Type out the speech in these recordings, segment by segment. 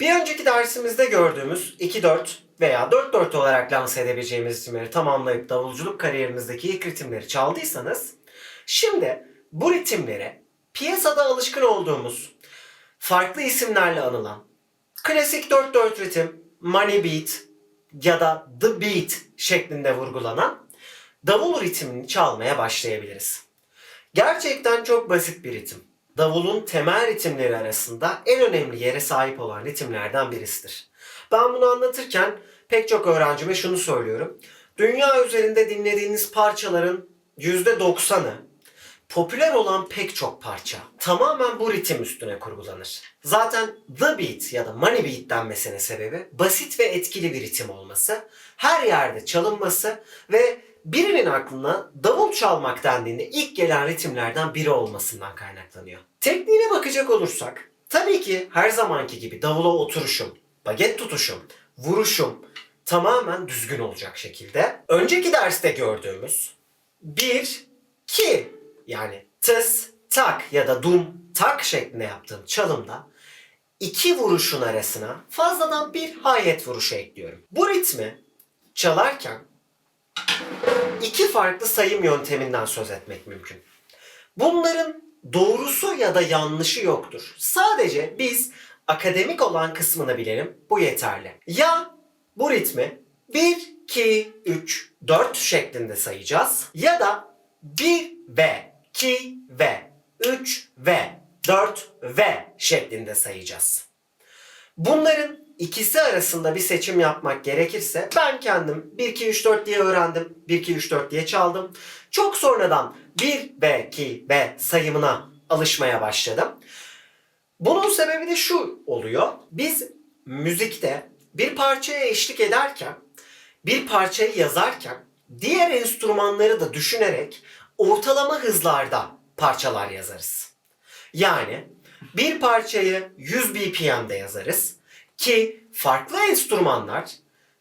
Bir önceki dersimizde gördüğümüz 2-4 veya 4-4 olarak lanse edebileceğimiz ritimleri tamamlayıp davulculuk kariyerinizdeki ilk ritimleri çaldıysanız şimdi bu ritimlere piyasada alışkın olduğumuz farklı isimlerle anılan klasik 4-4 ritim, money beat ya da the beat şeklinde vurgulanan davul ritmini çalmaya başlayabiliriz. Gerçekten çok basit bir ritim. Davulun temel ritimleri arasında en önemli yere sahip olan ritimlerden birisidir. Ben bunu anlatırken pek çok öğrencime şunu söylüyorum. Dünya üzerinde dinlediğiniz parçaların %90'ı popüler olan pek çok parça tamamen bu ritim üstüne kurgulanır. Zaten the beat ya da money beat denmesinin sebebi basit ve etkili bir ritim olması, her yerde çalınması ve birinin aklına davul çalmak dendiğinde ilk gelen ritimlerden biri olmasından kaynaklanıyor. Tekniğine bakacak olursak, tabii ki her zamanki gibi davula oturuşum, baget tutuşum, vuruşum tamamen düzgün olacak şekilde. Önceki derste gördüğümüz bir, ki yani tıs, tak ya da dum, tak şeklinde yaptığım çalımda iki vuruşun arasına fazladan bir hayet vuruşu ekliyorum. Bu ritmi çalarken iki farklı sayım yönteminden söz etmek mümkün. Bunların doğrusu ya da yanlışı yoktur. Sadece biz akademik olan kısmını bilelim. Bu yeterli. Ya bu ritmi 1, 2, 3, 4 şeklinde sayacağız ya da 1 ve 2 ve 3 ve 4 ve şeklinde sayacağız. Bunların ikisi arasında bir seçim yapmak gerekirse ben kendim 1 2 3 4 diye öğrendim. 1 2 3 4 diye çaldım. Çok sonradan 1 ve 2 ve sayımına alışmaya başladım. Bunun sebebi de şu oluyor. Biz müzikte bir parçaya eşlik ederken, bir parçayı yazarken diğer enstrümanları da düşünerek ortalama hızlarda parçalar yazarız. Yani bir parçayı 100 BPM'de yazarız ki farklı enstrümanlar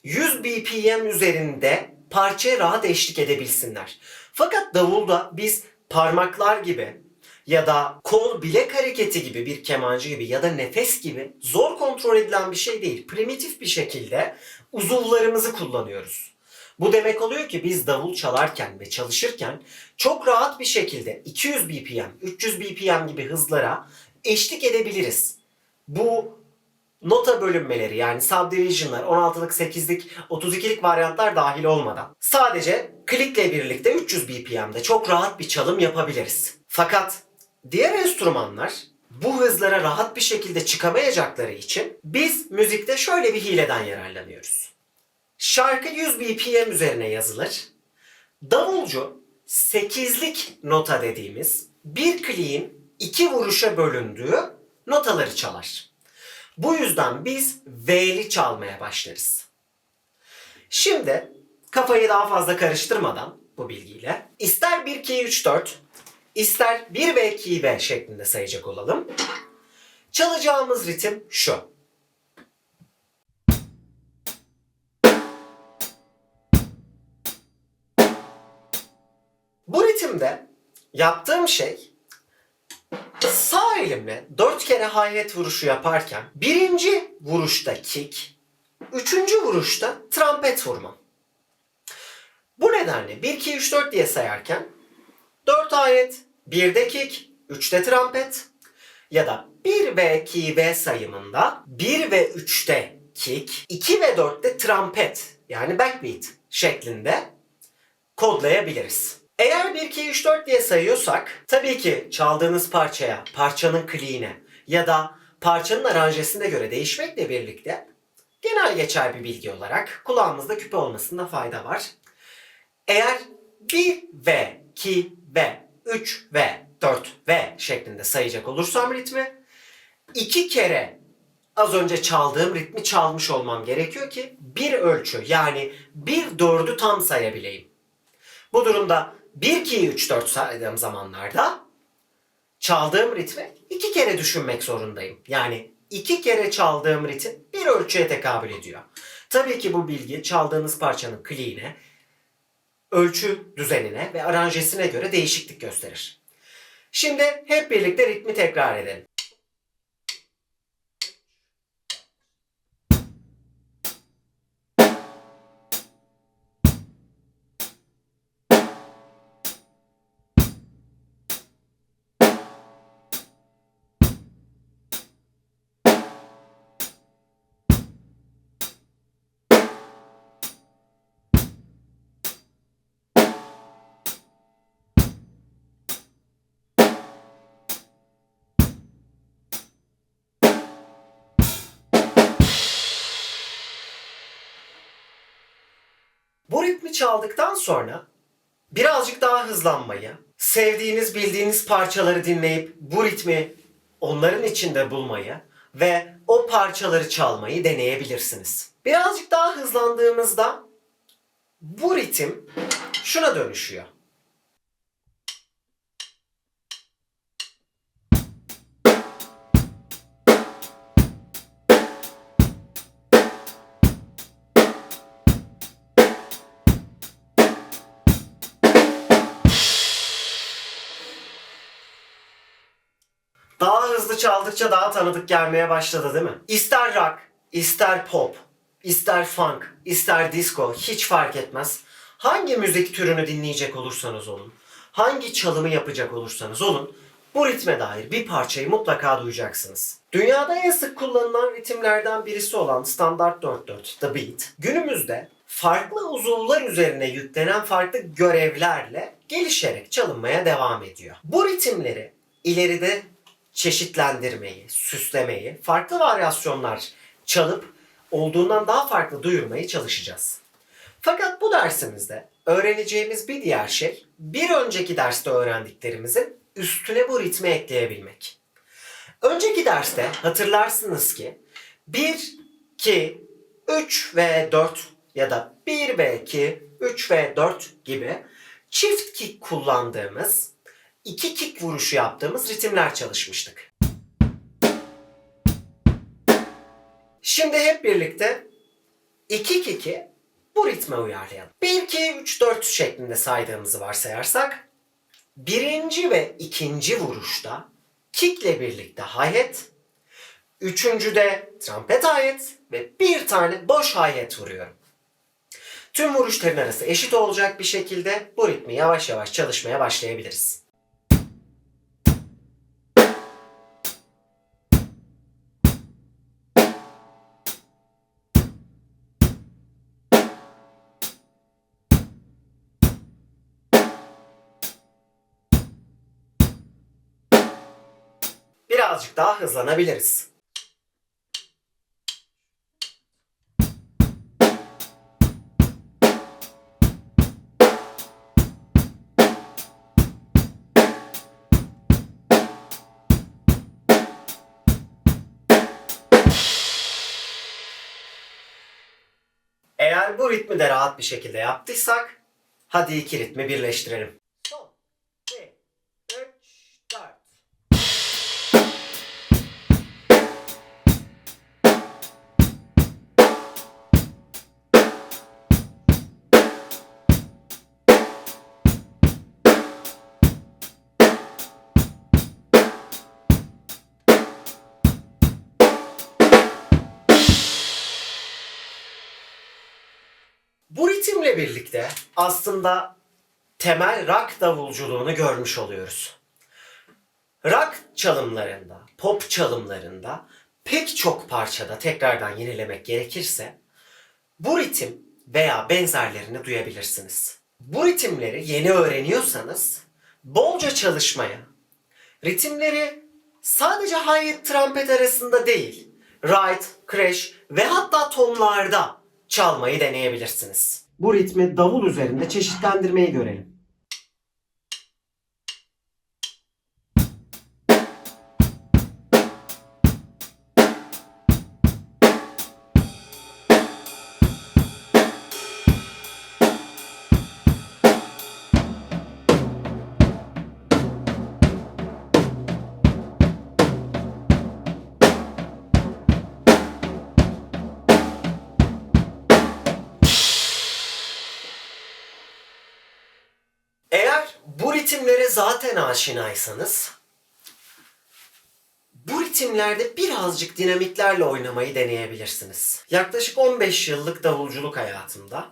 100 BPM üzerinde parçaya rahat eşlik edebilsinler. Fakat davulda biz parmaklar gibi ya da kol bilek hareketi gibi bir kemancı gibi ya da nefes gibi zor kontrol edilen bir şey değil. Primitif bir şekilde uzuvlarımızı kullanıyoruz. Bu demek oluyor ki biz davul çalarken ve çalışırken çok rahat bir şekilde 200 BPM, 300 BPM gibi hızlara eşlik edebiliriz. Bu nota bölünmeleri yani subdivision'lar, 16'lık, 8'lik, 32'lik varyantlar dahil olmadan sadece klikle birlikte 300 BPM'de çok rahat bir çalım yapabiliriz. Fakat diğer enstrümanlar bu hızlara rahat bir şekilde çıkamayacakları için biz müzikte şöyle bir hileden yararlanıyoruz. Şarkı 100 BPM üzerine yazılır. Davulcu 8'lik nota dediğimiz bir kliğin iki vuruşa bölündüğü notaları çalar. Bu yüzden biz V'li çalmaya başlarız. Şimdi kafayı daha fazla karıştırmadan bu bilgiyle ister 1 2 3 4 ister 1 ve 2 ve şeklinde sayacak olalım. Çalacağımız ritim şu. Bu ritimde yaptığım şey sağ elimle dört kere hayret vuruşu yaparken birinci vuruşta kick, üçüncü vuruşta trompet vurmam. Bu nedenle 1, 2, 3, 4 diye sayarken 4 hayret, 1'de kick, 3'te trompet ya da 1 ve 2 ve sayımında 1 ve 3'te kick, 2 ve 4'te trompet yani backbeat şeklinde kodlayabiliriz. Eğer 1, 2, 3, 4 diye sayıyorsak tabii ki çaldığınız parçaya, parçanın kliğine ya da parçanın aranjesine göre değişmekle birlikte genel geçer bir bilgi olarak kulağımızda küpe olmasında fayda var. Eğer 1 ve 2 ve 3 ve 4 ve şeklinde sayacak olursam ritmi iki kere az önce çaldığım ritmi çalmış olmam gerekiyor ki bir ölçü yani bir dördü tam sayabileyim. Bu durumda 1, 2, 3, 4 saydığım zamanlarda çaldığım ritmi iki kere düşünmek zorundayım. Yani iki kere çaldığım ritim bir ölçüye tekabül ediyor. Tabii ki bu bilgi çaldığınız parçanın kliğine, ölçü düzenine ve aranjesine göre değişiklik gösterir. Şimdi hep birlikte ritmi tekrar edelim. Çaldıktan sonra birazcık daha hızlanmayı, sevdiğiniz, bildiğiniz parçaları dinleyip bu ritmi onların içinde bulmayı ve o parçaları çalmayı deneyebilirsiniz. Birazcık daha hızlandığımızda bu ritim şuna dönüşüyor. Çaldıkça daha tanıdık gelmeye başladı değil mi? İster rock, ister pop, ister funk, ister disco hiç fark etmez. Hangi müzik türünü dinleyecek olursanız olun, hangi çalımı yapacak olursanız olun bu ritme dair bir parçayı mutlaka duyacaksınız. Dünyada en sık kullanılan ritimlerden birisi olan standart 4-4, The Beat, günümüzde farklı uzuvlar üzerine yüklenen farklı görevlerle gelişerek çalınmaya devam ediyor. Bu ritimleri ileride çeşitlendirmeyi, süslemeyi, farklı varyasyonlar çalıp olduğundan daha farklı duyurmaya çalışacağız. Fakat bu dersimizde öğreneceğimiz bir diğer şey bir önceki derste öğrendiklerimizin üstüne bu ritmi ekleyebilmek. Önceki derste hatırlarsınız ki 1, 2, 3 ve 4 ya da 1 ve 2, 3 ve 4 gibi çift kick kullandığımız, iki kick vuruşu yaptığımız ritimler çalışmıştık. Şimdi hep birlikte iki kick'i bu ritme uyarlayalım. 1, 2, 3, 4 şeklinde saydığımızı varsayarsak birinci ve ikinci vuruşta kickle birlikte hi-hat, üçüncüde trompet hi-hat ve bir tane boş hi-hat vuruyorum. Tüm vuruşların arası eşit olacak bir şekilde bu ritmi yavaş yavaş çalışmaya başlayabiliriz. Birazcık daha hızlanabiliriz. Eğer bu ritmi de rahat bir şekilde yaptıysak hadi iki ritmi birleştirelim. Bu ritimle birlikte aslında temel rock davulculuğunu görmüş oluyoruz. Rock çalımlarında, pop çalımlarında pek çok parçada tekrardan yenilemek gerekirse bu ritim veya benzerlerini duyabilirsiniz. Bu ritimleri yeni öğreniyorsanız bolca çalışmaya, ritimleri sadece hi-hat arasında değil, ride, crash ve hatta tonlarda çalmayı deneyebilirsiniz. Bu ritmi davul üzerinde çeşitlendirmeyi görelim. Ritimlere zaten aşinaysanız bu ritimlerde birazcık dinamiklerle oynamayı deneyebilirsiniz. Yaklaşık 15 yıllık davulculuk hayatımda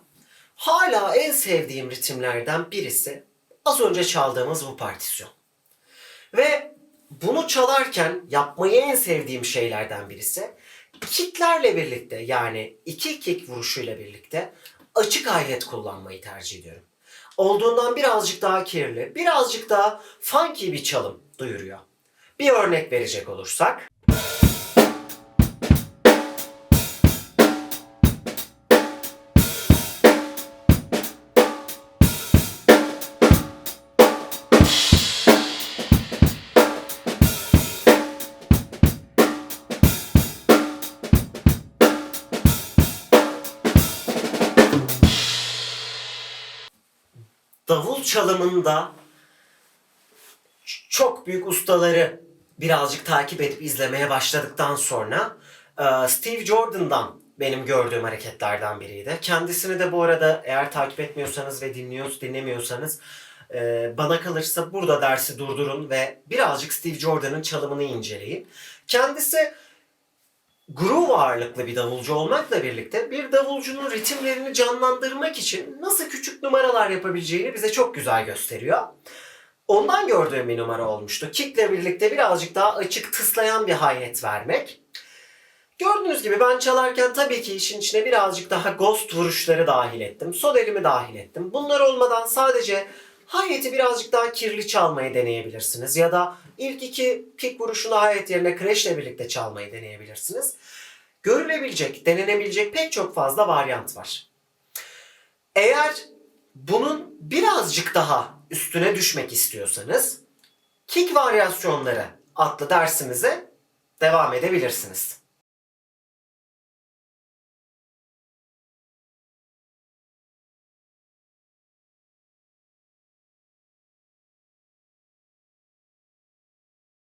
hala en sevdiğim ritimlerden birisi az önce çaldığımız bu partisyon. Ve bunu çalarken yapmayı en sevdiğim şeylerden birisi kicklerle birlikte yani iki kick vuruşuyla birlikte açık alet kullanmayı tercih ediyorum. Olduğundan birazcık daha kirli, birazcık daha funky bir çalım duyuruyor. Bir örnek verecek olursak. Çalımında çok büyük ustaları birazcık takip edip izlemeye başladıktan sonra e, Steve Jordan'dan benim gördüğüm hareketlerden biriydi. Kendisini de bu arada eğer takip etmiyorsanız ve dinliyorsunuz, dinlemiyorsanız e, bana kalırsa burada dersi durdurun ve birazcık Steve Jordan'ın çalımını inceleyin. Kendisi groove ağırlıklı bir davulcu olmakla birlikte bir davulcunun ritimlerini canlandırmak için nasıl küçük numaralar yapabileceğini bize çok güzel gösteriyor. Ondan gördüğüm bir numara olmuştu. Kick'le birlikte birazcık daha açık tıslayan bir hayret vermek. Gördüğünüz gibi ben çalarken tabii ki işin içine birazcık daha ghost vuruşları dahil ettim. Sol elimi dahil ettim. Bunlar olmadan sadece hayeti birazcık daha kirli çalmayı deneyebilirsiniz. Ya da ilk iki kick vuruşunu hayet yerine crash birlikte çalmayı deneyebilirsiniz. Görülebilecek, denenebilecek pek çok fazla varyant var. Eğer bunun birazcık daha üstüne düşmek istiyorsanız kick varyasyonları adlı dersimize devam edebilirsiniz.